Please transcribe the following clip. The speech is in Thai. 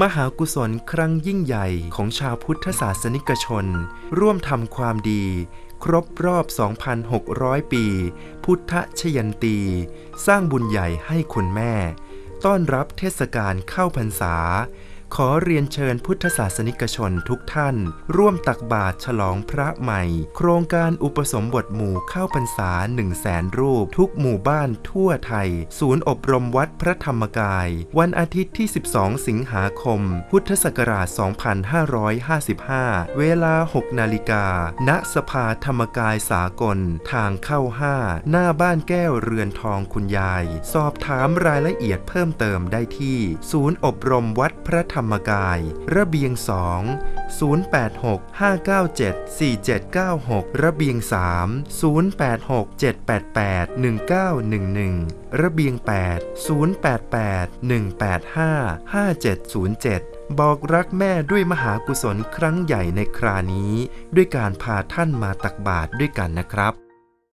มหากุศลครั้งยิ่งใหญ่ของชาวพุทธศาสนิกชน ร่วมทำความดี ครบรอบ 2,600 ปี พุทธชยันตี สร้างบุญใหญ่ให้คุณแม่ ต้อนรับเทศกาลเข้าพรรษา ขอเรียนเชิญพุทธศาสนิกชนทุกท่าน ร่วมตักบาตรฉลองพระใหม่ โครงการอุปสมบทหมู่เข้าพรรษา1 0 0 0 0แสนรูป ทุกหมู่บ้านทั่วไทย ศูนย์อบรมวัดพระธรรมกาย วันอาทิตย์ที่ 12 สิงหาคม พุทธศักราช 2555 เวลา 6 นาฬิกา ณ สภาธรรมกายสากล ทางเข้า 5 หน้าบ้านแก้วเรือนทองคุณยาย สอบถามรายละเอียดเพิ่มเติมได้ที่ ศูนย์อบรมวัดพระธรรมรมกาย ระเบียง 2 086 597 4796 ระเบียง 3 086 788 1911 ระเบียง 8 088 185 5707บอกรักแม่ด้วยมหากุศลครั้งใหญ่ในครานี้ ด้วยการพาท่านมาตักบาตรด้วยกันนะครับ